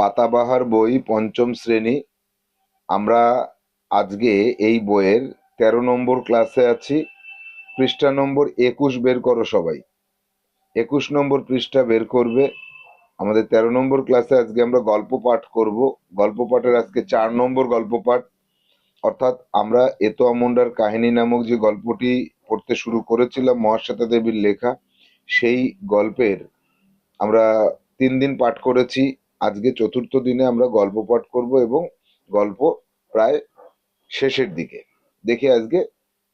পাতাবাহার বই পঞ্চম শ্রেণি। আমরা আজকে এই বইয়ের তেরো নম্বর ক্লাসে আছি। পৃষ্ঠা নম্বর একুশ বের করো সবাই। একুশ নম্বর পৃষ্ঠা বের করবে। আমাদের তেরো নম্বর ক্লাসে আজকে আমরা গল্প পাঠ করব। গল্প পাঠের আজকে চার নম্বর গল্প পাঠ। অর্থাৎ আমরা এতো আমন্ডার কাহিনী নামক যে গল্পটি পড়তে শুরু করেছিলাম মহাশ্বেতা দেবীর লেখা, সেই গল্পের আমরা তিন দিন পাঠ করেছি। আজকে চতুর্থ দিনে আমরা গল্প পাঠ করব এবং গল্প প্রায় শেষের দিকে। দেখি আজকে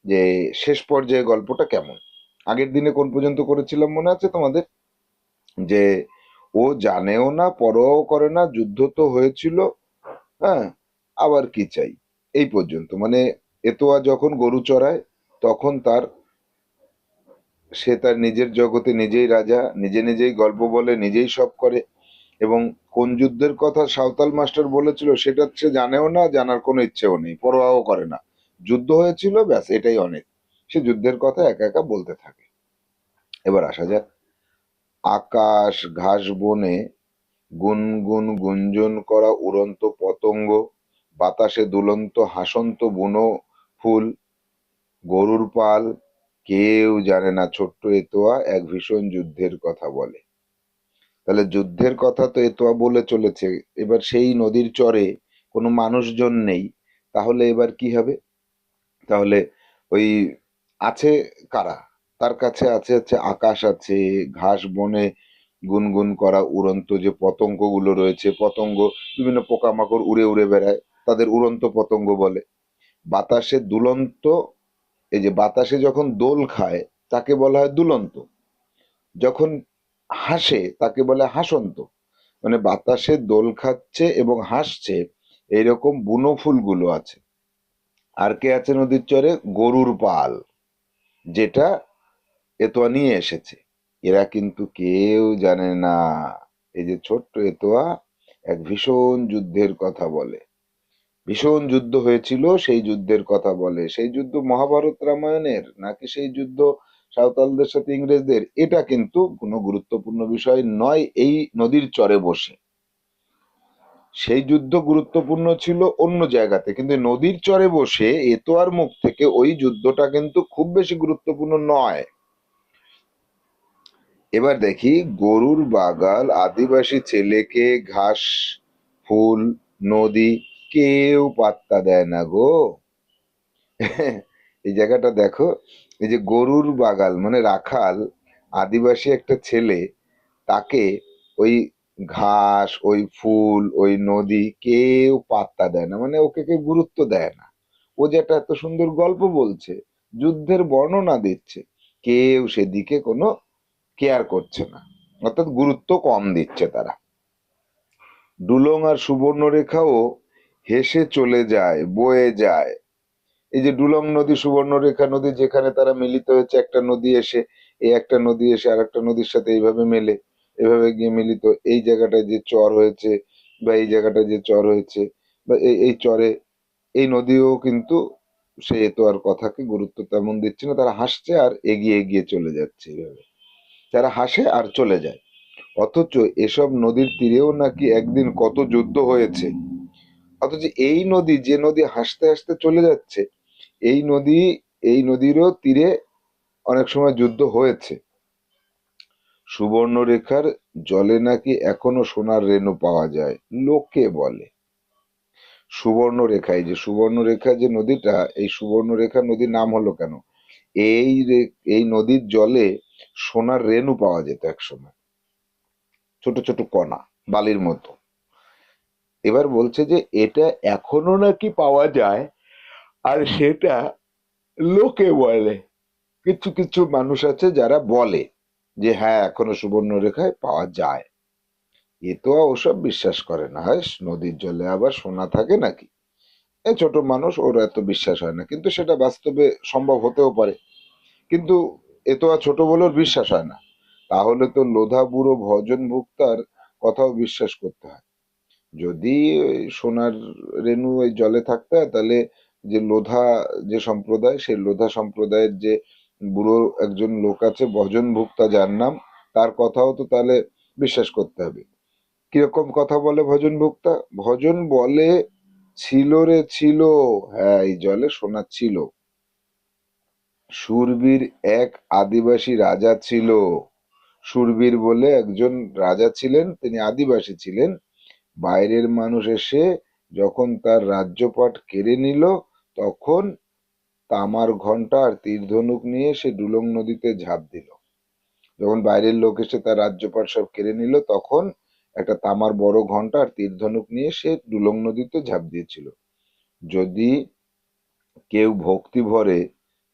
যে শেষ পর্যায়ে গল্পটা কেমন। আগের দিনে কোন পর্যন্ত করেছিলাম মনে আছে তোমাদের? যে ও জানেও না, পরোয়াও করে না, যুদ্ধ তো হয়েছিল হ্যাঁ আবার কি চাই? এই পর্যন্ত। মানে এতোয়া যখন গরু চড়ায়, তখন তার সে তার নিজের জগতে নিজেই রাজা, নিজে নিজেই গল্প বলে, নিজেই সব করে। এবং কোন যুদ্ধের কথা সাঁওতাল মাস্টার বলেছিল সেটা সে জানেও না, জানার কোনো ইচ্ছেও নেই, পরোয়াও করে না। যুদ্ধ হয়েছিল, ব্যাস, এটাই অনেক। সে যুদ্ধের কথা একা একা বলতে থাকে। এবার আসা যাক। আকাশ, ঘাস, বনে গুনগুন গুঞ্জন করা উড়ন্ত পতঙ্গ, বাতাসে দুলন্ত হাসন্ত বুনো ফুল, গরুর পাল, কেউ জানে না ছোট্ট এতোয়া, এক ভীষণ যুদ্ধের কথা বলে। তাহলে যুদ্ধের কথা তো এতোয়া বলে চলেছে, এবার সেই নদীর চরে কোনো মানুষজন নেই, তাহলে এবার কি হবে? তাহলে ওই আছে কারা? তার কাছে আছে হচ্ছে আকাশ আছে, ঘাস বনে গুনগুন করা উড়ন্ত যে পতঙ্গগুলো রয়েছে, পতঙ্গ বিভিন্ন পোকামাকড় উড়ে উড়ে বেড়ায়, তাদের উড়ন্ত পতঙ্গ বলে। বাতাসে দুলন্ত, এই যে বাতাসে যখন দোল খায়, তাকে বলা হয় দুলন্ত। যখন হাসে, তাকে বলে হাসন্ত। মানে বাতাসে দোল খাচ্ছে এবং হাসছে, এইরকম বুনো ফুলগুলো আছে। আর কে আছে নদীর চরে? গরুর পাল, যেটা এতোয়া নিয়ে এসেছে। এরা কিন্তু কেউ জানে না। এই যে ছোট্ট এতোয়া এক ভীষণ যুদ্ধের কথা বলে। ভীষণ যুদ্ধ হয়েছিল, সেই যুদ্ধের কথা বলে। সেই যুদ্ধ মহাভারত রামায়ণের, নাকি সেই যুদ্ধ সাঁওতালদের সাথে ইংরেজদের, এটা কিন্তু কোনো গুরুত্বপূর্ণ বিষয় নয় এই নদীর চরে বসে। সেই যুদ্ধ গুরুত্বপূর্ণ ছিল অন্য জায়গাতে, কিন্তু নদীর চরে বসে এতোয়ার মুখ থেকে ওই যুদ্ধটা কিন্তু খুব বেশি গুরুত্বপূর্ণ নয়। এবার দেখি, গরুর বাগাল, আদিবাসী ছেলেকে ঘাস, ফুল, নদী কেউ পাত্তা দেয় না গো। এই জায়গাটা দেখো এই যে গরুর বাগাল মানে রাখাল, আদিবাসী একটা ছেলে, তাকে ওই ঘাস, ওই ফুল, ওই নদী কেউ পাত্তা দেয় না মানে ওকে কেউ গুরুত্ব দেয় না। ও যেটা এত সুন্দর গল্প বলছে, যুদ্ধের বর্ণনা দিচ্ছে, কেউ সেদিকে কোনো কেয়ার করছে না, অর্থাৎ গুরুত্ব কম দিচ্ছে তারা। ডুলং আর সুবর্ণরেখাও হেসে চলে যায়, বয়ে যায়। এই যে ডুলং নদী, সুবর্ণরেখা নদী, যেখানে তারা মিলিত হয়েছে, একটা নদী এসে, এই একটা নদী এসে আর একটা নদীর সাথে এইভাবে মেলে, এভাবে গিয়ে মিলিত। এই জায়গাটায় যে চর হয়েছে বা এই জায়গাটায় যে চর হয়েছে বা এই এই চরে, এই নদীও কিন্তু সে তো আর কথাকে গুরুত্ব তেমন দিচ্ছে না, তারা হাসছে আর এগিয়ে এগিয়ে চলে যাচ্ছে এইভাবে তারা হাসে আর চলে যায়। অথচ এসব নদীর তীরেও নাকি একদিন কত যুদ্ধ হয়েছে। অথচ এই নদী, যে নদী হাসতে হাসতে চলে যাচ্ছে এই নদী, এই নদীরও তীরে অনেক সময় যুদ্ধ হয়েছে। সুবর্ণরেখার জলে নাকি এখনও সোনার রেণু পাওয়া যায়, লোকে বলে। সুবর্ণরেখা, এই যে সুবর্ণরেখা যে নদীটা, এই সুবর্ণরেখা নদীর নাম হলো কেন? এই এই নদীর জলে সোনার রেণু পাওয়া যেত একসময়। ছোট ছোট কণা, বালির মতো। এবার বলছে যে এটা এখনও নাকি পাওয়া যায় আর সেটা লোকে বলে। কিছু কিছু মানুষ আছে যারা বলে যে হ্যাঁ এখনও সুবর্ণরেখায় পাওয়া যায়। এ তো ওসব বিশ্বাস করে না। হয় নদীর জলে আবার সোনা থাকে নাকি? এ ছোট মানুষ ওর এত বিশ্বাস হয় না। কিন্তু সেটা বাস্তবে সম্ভব হতেও পারে। কিন্তু এ তো আর ছোট বলে বিশ্বাস হয় না। তাহলে তো লোধা বুড়ো ভজন ভুক্তার কথাও বিশ্বাস করতে হয়। যদি সোনার রেণু ওই জলে থাকতে হয়, তাহলে যে লোধা যে সম্প্রদায়, সেই লোধা সম্প্রদায়ের যে বুড়ো একজন লোক আছে ভজন ভুক্তা যার নাম, তার কথাও তো তাহলে বিশ্বাস করতে হবে। কীরকম কথা বলে ভজন ভুক্তা ভজন বলে, ছিল রে ছিল হ্যাঁ এই জলে সোনা ছিল। সুরবীর এক আদিবাসী রাজা ছিল। সুরবীর বলে একজন রাজা ছিলেন, তিনি আদিবাসী ছিলেন। বাইরের মানুষ এসে যখন তার রাজ্যপাট কেড়ে নিল তখন তামার ঘণ্টা আর তীর ধনুক নিয়ে সে ডুলং নদীতে ঝাঁপ দিল। যখন বাইরের লোক এসে তার রাজ্যপাট সব কেড়ে নিল, তখন একটা তামার বড় ঘণ্টা আর তীর ধনুক নিয়ে সে ডুলং নদীতে ঝাঁপ দিয়েছিল। যদি কেউ ভক্তি ভরে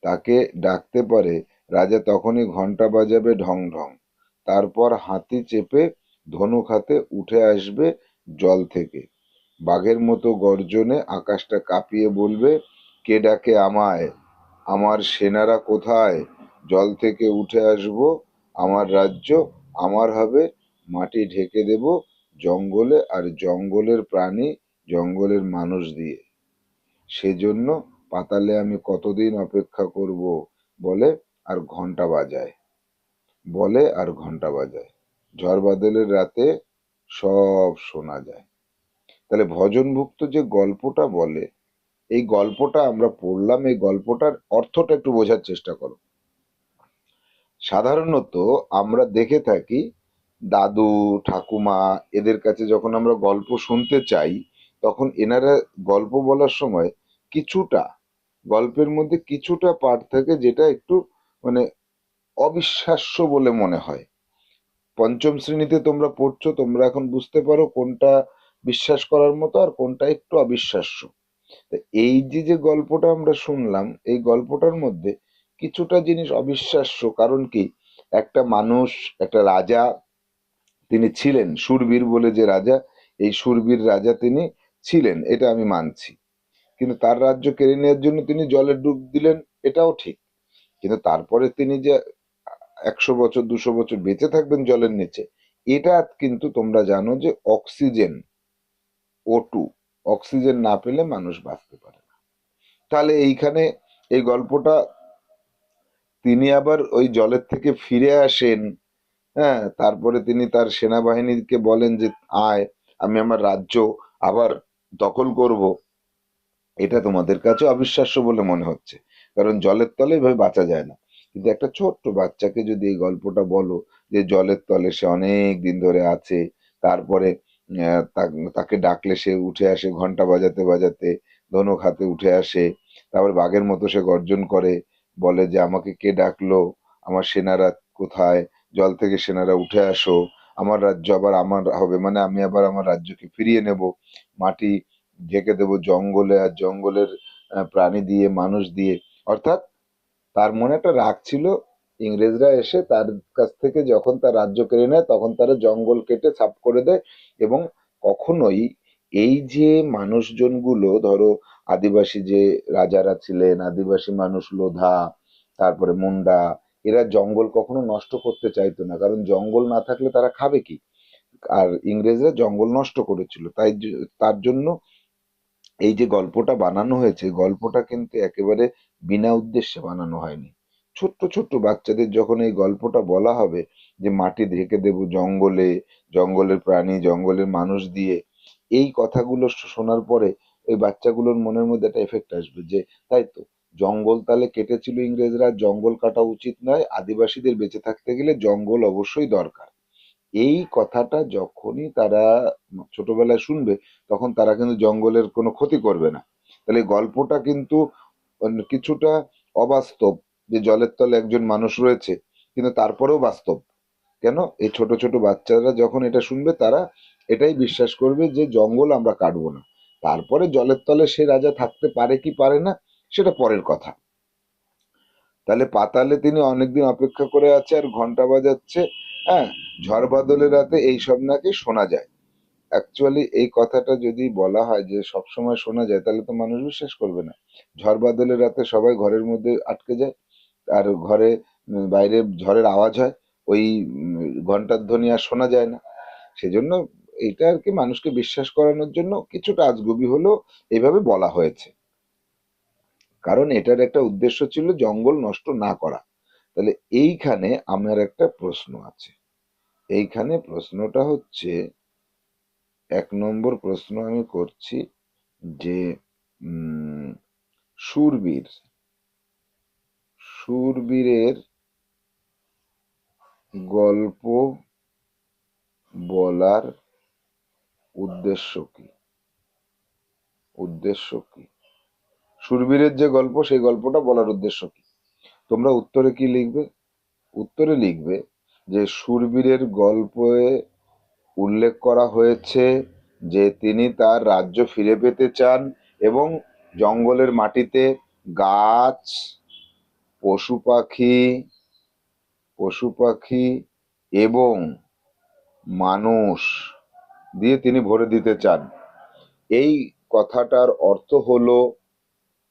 তাকে ডাকতে পারে, রাজা তখনই ঘণ্টা বাজাবে ঢং ঢং। তারপর হাতি চেপে ধনুক হাতে উঠে আসবে জল থেকে। বাঘের মতো গর্জনে আকাশটা কাঁপিয়ে বলবে, কে ডাকে আমায়? আমার সেনারা কোথায়? জল থেকে উঠে আসব, আমার রাজ্য আমার হবে, মাটি ঢেকে দেব জঙ্গলে আর জঙ্গলের প্রাণী জঙ্গলের মানুষ দিয়ে। সেজন্য পাতালে আমি কতদিন অপেক্ষা করব? বলে আর ঘণ্টা বাজায়। বলে আর ঘণ্টা বাজায়। ঝড় বাদলের রাতে সব শোনা যায়। তাহলে ভজনভুক্ত যে গল্পটা বলে, এই গল্পটা আমরা পড়লাম, এই গল্পটার অর্থটা একটু বোঝার চেষ্টা করো। সাধারণত আমরা দেখে থাকি, দাদু, ঠাকুমা এদের কাছে যখন আমরা গল্প শুনতে চাই, তখন এনারা গল্প বলার সময় কিছুটা, গল্পের মধ্যে কিছুটা পার্ট থাকে যেটা একটু মানে অবিশ্বাস্য বলে মনে হয়। পঞ্চম শ্রেণীতে তোমরা পড়ছো, তোমরা এখন বুঝতে পারো কোনটা বিশ্বাস করার মতো আর কোনটা একটু অবিশ্বাস্য। তা এই যে যে গল্পটা আমরা শুনলাম, এই গল্পটার মধ্যে কিছুটা জিনিস অবিশ্বাস্য, কারণ কি? একটা মানুষ, একটা রাজা, তিনি ছিলেন সুরবীর বলে যে রাজা, এই সুরবীর রাজা তিনি ছিলেন, এটা আমি মানছি। কিন্তু তার রাজ্য কেড়ে নেওয়ার জন্য তিনি জলে ডুব দিলেন, এটাও ঠিক। কিন্তু তারপরে তিনি যে একশো বছর, দুশো বছর বেঁচে থাকবেন জলের নিচে, এটা কিন্তু তোমরা জানো যে অক্সিজেন ও টু অক্সিজেন না পেলে মানুষ বাঁচতে পারে না। তাহলে এইখানে এই গল্পটা তিনি আবার ওই জলের থেকে ফিরে আসেন হ্যাঁ তারপরে তিনি তার সেনাবাহিনীকে বলেন যে, আয়, আমি আমার রাজ্য আবার দখল করব। এটা তোমাদের কাছে অবিশ্বাস্য বলে মনে হচ্ছে, কারণ জলের তলে এভাবে বাঁচা যায় না। কিন্তু একটা ছোট্ট বাচ্চাকে যদি এই গল্পটা বলো যে, জলের তলে সে অনেক দিন ধরে আছে, তারপরে তাকে ডাকলে সে উঠে আসে, ঘণ্টা বাজাতে বাজাতে ধনুক হাতে উঠে আসে, তারপর বাঘের মতো সে গর্জন করে, বলে যে, আমাকে কে ডাকলো? আমার সেনারা কোথায়? জল থেকে সেনারা উঠে আসো, আমার রাজ্য আবার আমার হবে মানে আমি আবার আমার রাজ্যকে ফিরিয়ে নেব। মাটি ঢেকে দেব জঙ্গলে আর জঙ্গলের প্রাণী দিয়ে, মানুষ দিয়ে। অর্থাৎ তার মনে একটা রাগ ছিল ইংরেজরা এসে তার কাছ থেকে যখন তার রাজ্য কেড়ে নেয়, তখন তারা জঙ্গল কেটে সাফ করে দেয় এবং কখনোই এই যে মানুষজনগুলো, ধরো আদিবাসী যে রাজারা ছিলেন, আদিবাসী মানুষ লোধা, তারপরে মুন্ডা, এরা জঙ্গল কখনো নষ্ট করতে চাইতো না। কারণ জঙ্গল না থাকলে তারা খাবে কি? আর ইংরেজরা জঙ্গল নষ্ট করেছিল। তাই তার জন্য এই যে গল্পটা বানানো হয়েছে, গল্পটা কিন্তু একেবারে বিনা উদ্দেশ্যে বানানো হয়নি। ছোট্ট ছোট্ট বাচ্চাদের যখন এই গল্পটা বলা হবে যে মাটি ঢেকে দেব জঙ্গলে, জঙ্গলের প্রাণী, জঙ্গলের মানুষ দিয়ে, এই কথাগুলো শোনার পরে ওই বাচ্চাগুলোর মনের মধ্যে একটা এফেক্ট আসবে যে, তাই তো, জঙ্গল তাহলে কেটেছিল ইংরেজরা, জঙ্গল কাটা উচিত নয়, আদিবাসীদের বেঁচে থাকতে গেলে জঙ্গল অবশ্যই দরকার। এই কথাটা যখনই তারা ছোটবেলায় শুনবে, তখন তারা কিন্তু জঙ্গলের কোনো ক্ষতি করবে না। তাহলে গল্পটা কিন্তু কিছুটা অবাস্তব যে জলের তলে একজন মানুষ রয়েছে, কিন্তু তারপরেও বাস্তব। কেন? এই ছোট ছোট বাচ্চারা যখন এটা শুনবে, তারা এটাই বিশ্বাস করবে যে জঙ্গল আমরা কাটবো না। তারপরে জলের তলে সে রাজা থাকতে পারে কি পারে না, সেটা পরের কথা। তাহলে পাতালে তিনি অনেকদিন অপেক্ষা করে আছে আর ঘণ্টা বাজাচ্ছে। হ্যাঁ ঝড় বাদলের রাতে এইসব নাকি শোনা যায়। অ্যাকচুয়ালি এই কথাটা যদি বলা হয় যে সব সময় শোনা যায়, তাহলে তো মানুষ বিশ্বাস করবে না। ঝড় বাদলের রাতে সবাই ঘরের মধ্যে আটকে যায়। আর ঘরে বাইরে ঝড়ের আওয়াজ হয় ওই ঘণ্টার ধ্বনি আর শোনা যায় না। সেজন্য এটা আর কি মানুষকে বিশ্বাস করানোর জন্য কিছুটা আজগুবি হলেও এইভাবে বলা হয়েছে। কারণ এটার একটা উদ্দেশ্য ছিল জঙ্গল নষ্ট না করা। তাহলে এইখানে আমার একটা প্রশ্ন আছে। এইখানে প্রশ্নটা হচ্ছে এক নম্বর প্রশ্ন আমি করছি যে উম, শূরবীর শূরবীরের গল্প বলার উদ্দেশ্য কি? উদ্দেশ্য কি? শূরবীরের যে গল্প, সেই গল্পটা বলার উদ্দেশ্য কি? তোমরা উত্তরে কি লিখবে? উত্তরে লিখবে যে শূরবীরের গল্পে উল্লেখ করা হয়েছে যে তিনি তার রাজ্য ফিরে পেতে চান এবং জঙ্গলের মাটিতে গাছ পশু পাখি পশু পাখি এবং মানুষ দিয়ে তিনি ভরে দিতে চান। এই কথাটার অর্থ হলো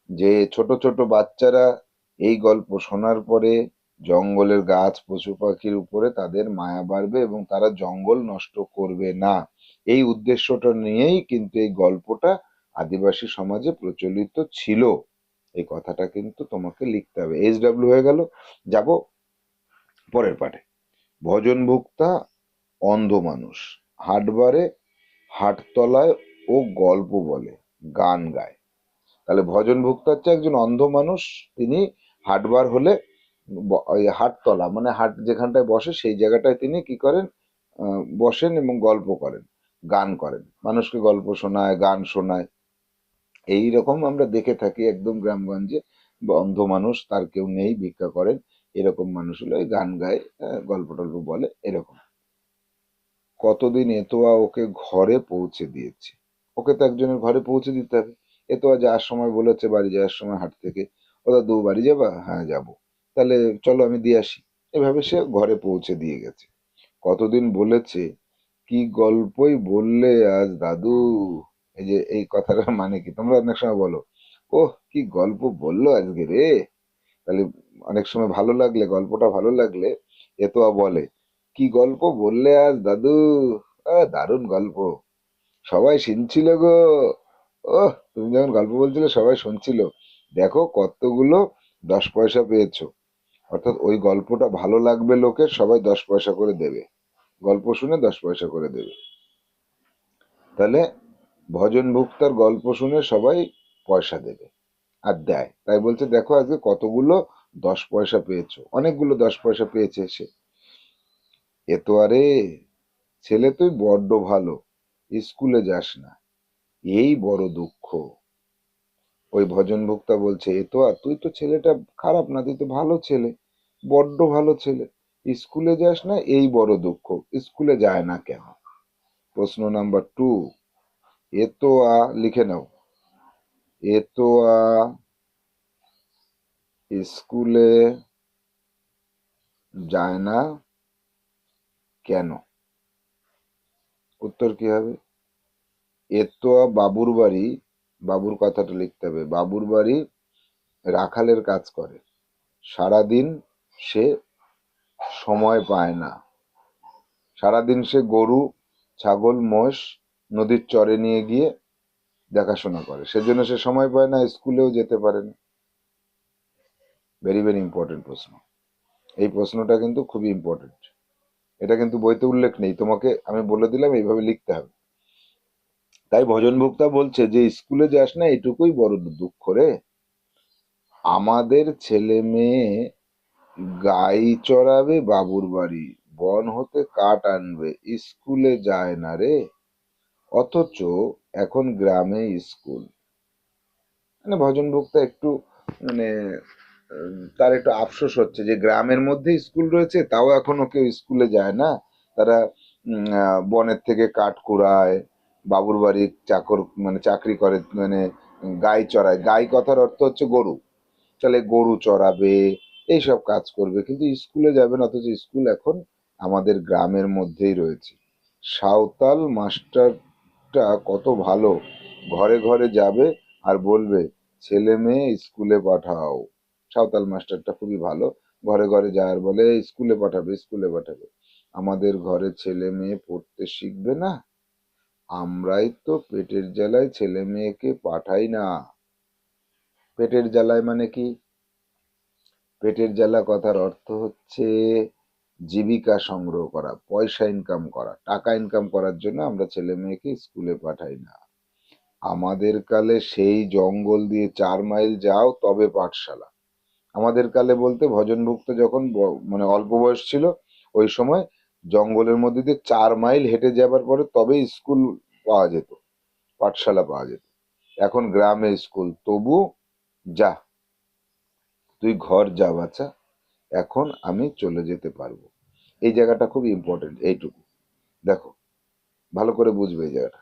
যে ছোট ছোট বাচ্চারা এই গল্প শোনার পরে জঙ্গলের গাছ, পশু পাখির উপরে তাদের মায়া বাড়বে এবং তারা জঙ্গল নষ্ট করবে না। এই উদ্দেশ্যটা নিয়েই কিন্তু এই গল্পটা আদিবাসী সমাজে প্রচলিত ছিল। এই কথাটা কিন্তু তোমাকে লিখতে হবে। এইচ ডাব্লিউ হয়ে গেল। যাব পরের পাঠে। ভজন ভুক্তা অন্ধ মানুষ। হাটবারে, হাটতলায় ও গল্প বলে, গান গায়। তাহলে ভজন ভুক্তা হচ্ছে একজন অন্ধ মানুষ। তিনি হাটবার হলে হাটতলা মানে হাট যেখানটায় বসে, সেই জায়গাটায় তিনি কি করেন? বসেন এবং গল্প করেন, গান করেন। মানুষকে গল্প শোনায়, গান শোনায়। এই রকম আমরা দেখে থাকি একদম গ্রামগঞ্জে অন্ধ মানুষ, তার কেউ নেই, ভিক্ষা করেন, এরকম মানুষ হলে ওই গান গায় গল্প টল্প বলে, এরকম। কতদিন এতোয়া ওকে ঘরে পৌঁছে দিয়েছে? ওকে তো একজনের ঘরে পৌঁছে দিতে হবে। এতোয়া যাওয়ার সময় বলেছে, বাড়ি যাওয়ার সময় হাট থেকে ও দাদু বাড়ি যাবা? হ্যাঁ যাব। তাহলে চলো, আমি দিয়ে আসি। এভাবে সে ঘরে পৌঁছে দিয়ে গেছে। কতদিন বলেছে, কি গল্পই বললে আজ দাদু? এই যে, এই কথাটার মানে কি? তোমরা অনেক সময় বলো, ওহ, কি গল্প বলল আজকে রে? তাহলে অনেক সময় ভালো লাগলে, গল্পটা ভালো লাগলে এ এতোয়া বলে, কি গল্প বললে আজ দাদু? দারুণ গল্প। সবাই শুনছিল গো। ওহ, তুমি যখন গল্প বলছিলে, সবাই শুনছিল। দেখো কতগুলো দশ পয়সা পেয়েছ। অর্থাৎ ওই গল্পটা ভালো লাগবে লোকের, সবাই দশ পয়সা করে দেবে। গল্প শুনে দশ পয়সা করে দেবে। তাহলে ভজন ভুক্তার গল্প শুনে সবাই পয়সা দেবে আর দেয়। তাই বলছে, দেখো আজকে কতগুলো দশ পয়সা পেয়েছ। অনেকগুলো দশ পয়সা পেয়েছে সে। এ তো আরে, ছেলে তুই বড্ড ভালো। স্কুলে যাস না। এই বড় দুঃখ। ওই ভজন ভোক্তা বলছে, এ তো আর তুই তো ছেলেটা খারাপ না, তুই তো ভালো ছেলে, বড্ড ভালো ছেলে। স্কুলে যাস না, এই বড় দুঃখ। স্কুলে যায় না কেন? প্রশ্ন নাম্বার টু এ তো আ লিখে নাও। এ তো আ স্কুলে যায় না কেন? উত্তর কি হবে? এ তো আ বাবুর বাড়ি, বাবুর কথাটা লিখতে হবে। বাবুর বাড়ি রাখালের কাজ করে। সারাদিন সে সময় পায় না। সারাদিন সে গরু, ছাগল, মোষ নদীর চরে নিয়ে গিয়ে দেখাশোনা করে। সেজন্য সে সময় পায় না, স্কুলেও যেতে পারে না। ভেরি ভেরি ইম্পর্টেন্ট প্রশ্ন। এই প্রশ্নটা কিন্তু খুবই ইম্পর্টেন্ট এটা কিন্তু বইতে উল্লেখ নেই। তোমাকে আমি বলে দিলাম, এইভাবে লিখতে হবে। তাই ভজন ভোক্তা বলছে, যে স্কুলে যাস না, এটুকুই বড় দুঃখ রে। আমাদের ছেলে মেয়ে গাই চড়াবে বাবুর বাড়ি। বন হতে কাঠ আনবে। স্কুলে যায় না রে। অথচ এখন গ্রামে স্কুল। মানে ভজন ভোক্তা একটু মানে তার একটু আফসোস হচ্ছে যে গ্রামের মধ্যে স্কুল রয়েছে, তাও এখনও কেউ স্কুলে যায় না। তারা বনের থেকে কাঠ কুড়ায়, বাবুর বাড়ি চাকর মানে চাকরি করে মানে গাই চড়ায়। গাই কথার অর্থ হচ্ছে গরু। তাহলে গরু চড়াবে, এইসব কাজ করবে। কিন্তু স্কুলে যাবে না, অথচ স্কুল এখন আমাদের গ্রামের মধ্যেই রয়েছে। সাঁওতাল মাস্টারটা কত ভালো। ঘরে ঘরে যাবে আর বলবে, ছেলে মেয়ে স্কুলে পাঠাও। সাঁওতাল মাস্টারটা খুবই ভালো। ঘরে ঘরে যায় আর বলে স্কুলে পাঠাবে স্কুলে পাঠাবে। আমাদের ঘরে ছেলে মেয়ে পড়তে শিখবে না? আমরাই তো পেটের জ্বালায় ছেলে মেয়েকে পাঠাই না। পেটের জ্বালায় মানে কি? পেটের জ্বালা কথার অর্থ হচ্ছে জীবিকা সংগ্রহ করা, পয়সা ইনকাম করা, টাকা ইনকাম করার জন্য আমরা ছেলে মেয়েকে স্কুলে পাঠাই না। আমাদের কালে সেই জঙ্গল দিয়ে চার মাইল যাও, তবে পাঠশালা। আমাদের কালে বলতে ভজনভুক্ত যখন মানে অল্প বয়স ছিল, ওই সময় জঙ্গলের মধ্যে দিয়ে চার মাইল হেঁটে যাবার পরে তবে স্কুল পাওয়া যেত, পাঠশালা পাওয়া যেত। এখন গ্রামে স্কুল তবু যা, তুই ঘর যা বাচ্চা এখন আমি চলে যেতে পারব। এই জায়গাটা খুব ইম্পর্টেন্ট এইটুকু। দেখো, ভালো করে বুঝবে এই জায়গাটা।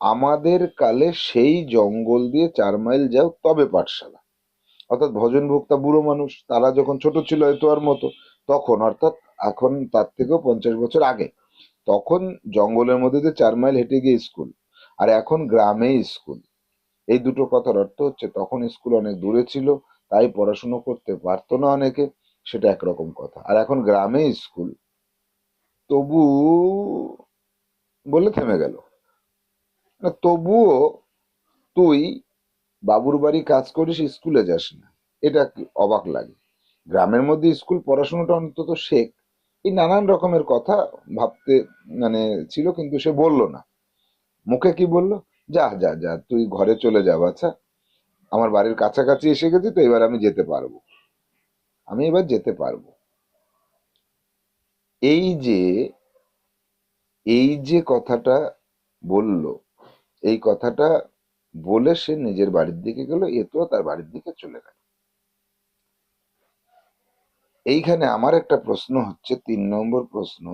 আমাদের কালে সেই জঙ্গল দিয়ে চার মাইল যাও, তবে পাঠশালা। অর্থাৎ ভজন ভোক্তা বুড়ো মানুষ, তারা যখন ছোট ছিল হয়তো আর মতো, তখন, অর্থাৎ এখন তার থেকেও পঞ্চাশ বছর আগে, তখন জঙ্গলের মধ্যে দিয়ে চার মাইল হেঁটে গিয়ে স্কুল, আর এখন গ্রামে স্কুল। এই দুটো কথার অর্থ হচ্ছে, তখন স্কুল অনেক দূরে ছিল, তাই পড়াশুনো করতে পারতো না অনেকে। সেটা একরকম কথা। আর এখন গ্রামে স্কুল, তবু বলে থেমে গেল। তবুও তুই বাবুর বাড়ি কাজ করিস, স্কুলে যাস না। এটা অবাক লাগে। গ্রামের মধ্যে স্কুল পড়াশোনাটা অন্তত শেখ। এই নানান রকমের কথা ভাবতে মানে ছিল, কিন্তু সে বলল না। মুখে কি বলল? যা যা যা, তুই ঘরে চলে যা বাচ্চা আমার বাড়ির কাছাকাছি এসে গেছি, তো এবার আমি যেতে পারব। আমি এবার যেতে পারব। এই যে এই যে কথাটা বলল, এই কথাটা বলে সে নিজের বাড়ির দিকে গেল তো তার বাড়ির দিকে চলে গেল। এইখানে আমার একটা প্রশ্ন হচ্ছে, তিন নম্বর প্রশ্ন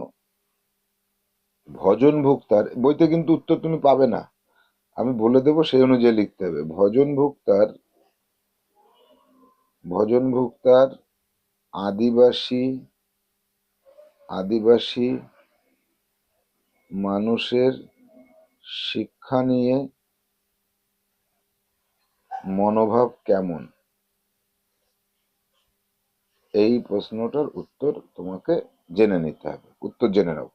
ভজন ভুক্তার বইতে কিন্তু উত্তর তুমি পাবে না। আমি বলে দেবো সেই অনুযায়ী লিখতে হবে। ভজন ভুক্তার ভজন ভুক্তার আদিবাসী আদিবাসী মানুষের শিক্ষা নিয়ে মনোভাব কেমন? এই প্রশ্নটার উত্তর তোমাকে জেনে নিতে হবে। উত্তর জেনে নাও।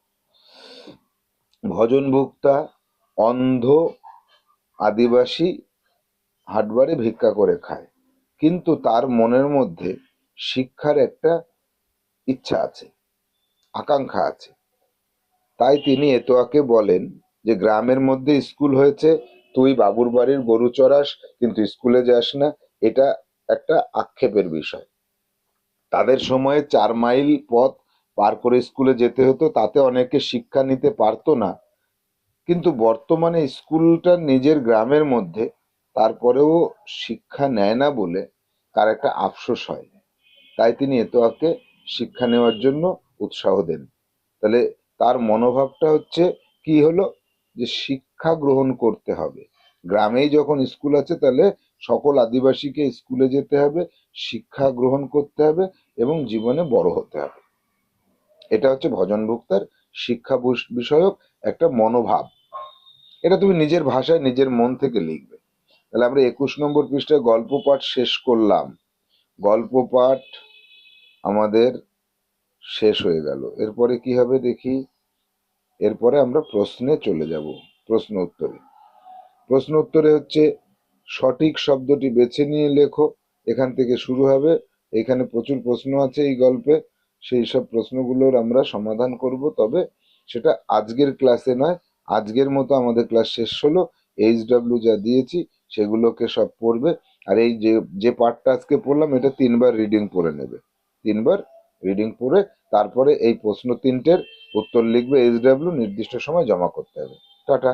ভজন ভুক্তা অন্ধ আদিবাসী হাটবারে ভিক্ষা করে খায়। কিন্তু তার মনের মধ্যে শিক্ষার একটা ইচ্ছা আছে, আকাঙ্ক্ষা আছে। তাই তিনি এতোয়াকে বলেন যে, গ্রামের মধ্যে স্কুল হয়েছে, তুই বাবুর বাড়ির গরু চড়াস, কিন্তু স্কুলে যাস না। এটা একটা আক্ষেপের বিষয়। তাদের সময়ে চার মাইল পথ পার করে স্কুলে যেতে হতো, তাতে অনেকে শিক্ষা নিতে পারতো না। কিন্তু বর্তমানে স্কুলটা নিজের গ্রামের মধ্যে, তারপরেও শিক্ষা নেয় না বলে তার একটা আফসোস হয়। তাই তিনি এতোয়াকে শিক্ষা নেওয়ার জন্য উৎসাহ দেন। তাহলে তার মনোভাবটা হচ্ছে কি হলো? যে শিক্ষা গ্রহণ করতে হবে। গ্রামেই যখন স্কুল আছে তাহলে সকল আদিবাসীকে স্কুলে যেতে হবে, শিক্ষা গ্রহণ করতে হবে এবং জীবনে বড় হতে হবে। এটা হচ্ছে ভজন ভুক্তার শিক্ষা বিষয়ক একটা মনোভাব। এটা তুমি নিজের ভাষায় নিজের মন থেকে লিখবে। তাহলে আমরা একুশ নম্বর পৃষ্ঠায় গল্প পাঠ শেষ করলাম। গল্প পাঠ আমাদের শেষ হয়ে গেল। এরপরে কি হবে দেখি? এরপরে আমরা প্রশ্নে চলে যাব, প্রশ্ন উত্তরে। প্রশ্ন উত্তরে হচ্ছে, সঠিক শব্দটি বেছে নিয়ে লেখো, এখান থেকে শুরু হবে। এখানে প্রচুর প্রশ্ন আছে এই গল্পে, সেই সব প্রশ্নগুলোর আমরা সমাধান করব, তবে সেটা আজকের ক্লাসে নয়, আজকের মতো আমাদের ক্লাস শেষ হলো। এইচ ডাব্লিউ যা দিয়েছি, সেগুলোকে সব পড়বে, আর এই যে যে পার্টটা আজকে পড়লাম, এটা তিনবার রিডিং পড়ে নেবে। তিনবার রিডিং পড়ে তারপরে এই প্রশ্ন তিনটের উত্তর লিখবে এইচ ডাব্লিউ নির্দিষ্ট সময় জমা করতে হবে। টাটা।